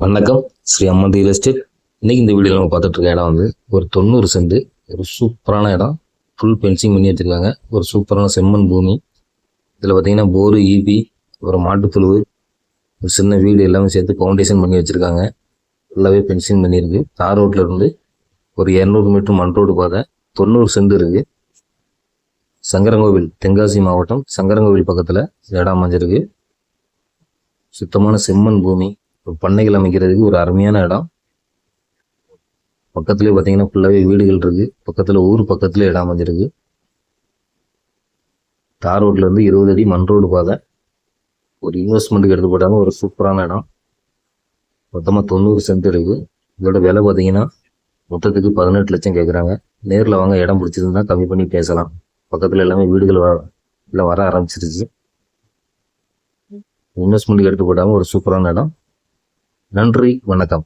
வணக்கம். ஸ்ரீ அம்மன் real estate இன்னைக்கு இந்த வீடியோவில் நம்ம பார்த்துட்டு இருக்க இடம் வந்து ஒரு தொண்ணூறு சென்ட் ஒரு சூப்பரான இடம். ஃபுல் பென்சிங் பண்ணி வச்சிருக்காங்க. ஒரு சூப்பரான செம்மண் பூமி. இதில் பார்த்தீங்கன்னா போரு ஈபி ஒரு மாட்டுப்புழுவு ஒரு சின்ன வீடு எல்லாமே சேர்த்து ஃபவுண்டேஷன் பண்ணி வச்சிருக்காங்க. ஃபுல்லாகவே பென்சிங் பண்ணியிருக்கு. தார் ரோட்டில் இருந்து ஒரு இரநூறு மீட்டர் மண் ரோடு பாதை. தொண்ணூறு செண்டு இருக்குது சங்கரங்கோவில் தென்காசி மாவட்டம் சங்கரங்கோவில் பக்கத்தில் இடம் அமைஞ்சிருக்கு. சுத்தமான செம்மண் பூமி. பண்ணைகள் அமைக்கிறதுக்கு ஒரு அருமையான இடம். பக்கத்துலேயே பார்த்தீங்கன்னா ஃபுல்லாகவே வீடுகள் இருக்கு. பக்கத்தில் ஊர் பக்கத்துல இடம் அமைஞ்சிருக்கு. தார் ரோட்ல இருந்து இருபது அடி மண் ரோடு பாதை. ஒரு இன்வெஸ்ட்மெண்ட்டுக்கு எடுத்து போட்டாங்க ஒரு சூப்பரான இடம். மொத்தமாக தொண்ணூறு சென்ட் இருக்கு. இதோட விலை பார்த்தீங்கன்னா மொத்தத்துக்கு பதினெட்டு லட்சம் கேட்குறாங்க நேரில் வாங்க இடம் பிடிச்சிருந்தா கம்மி பண்ணி பேசலாம். பக்கத்தில் எல்லாமே வீடுகள் வர எல்லாம் வர ஆரம்பிச்சிருச்சு. இன்வெஸ்ட்மெண்ட்டுக்கு எடுத்து போட்டாங்க ஒரு சூப்பரான இடம். நன்றி வணக்கம்.